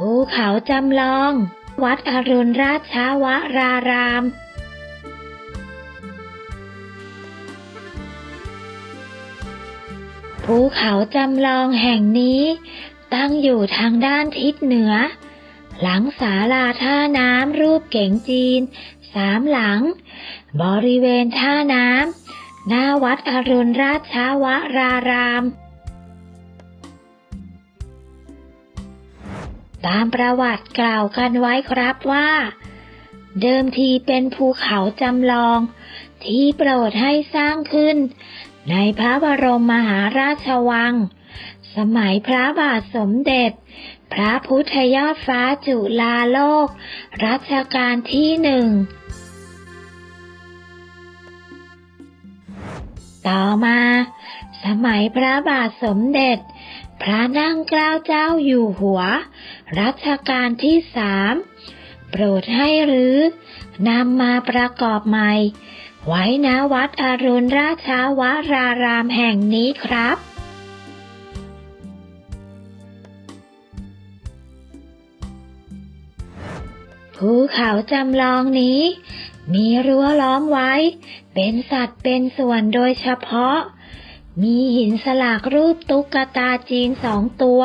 ภูเขาจำลอง วัดอรุณราชวราราม ภูเขาจำลองแห่งนี้ ตั้งอยู่ทางด้านทิศเหนือ หลังศาลาท่าน้ำรูปเก๋งจีน สามหลัง บริเวณท่าน้ำหน้าวัดอรุณราชวราราม ตามประวัติกล่าวกันไว้ครับว่า เดิมทีเป็นภูเขาจำลอง ที่โปรดให้สร้างขึ้น ในพระบรมมหาราชวัง สมัยพระบาทสมเด็จ พระพุทธยอดฟ้าจุฬาโลก รัชกาลที่หนึ่งต่อมา สมัยพระบาทสมเด็จ พระนั่งเกล้าเจ้าอยู่หัว รัชกาลที่สามโปรดให้รื้อนำมาประกอบใหม่ ไว้ณวัดอรุณราชาวรารามแห่งนี้ครับภูเขาจำลองนี้ มีรั้วล้อมไว้ เป็นสัตว์เป็นส่วนโดยเฉพาะ มีหินสลักรูปตุ๊กตาจีนสองตัว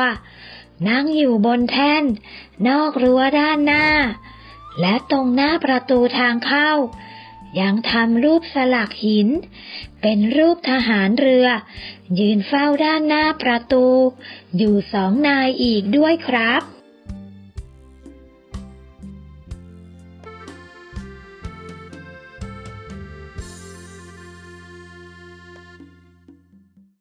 นั่งอยู่บนแท่น นอกรั้วด้านหน้า และตรงหน้าประตูทางเข้า ยังทำรูปสลักหิน เป็นรูปทหารเรือ ยืนเฝ้าด้านหน้าประตู อยู่สองนายอีกด้วยครับ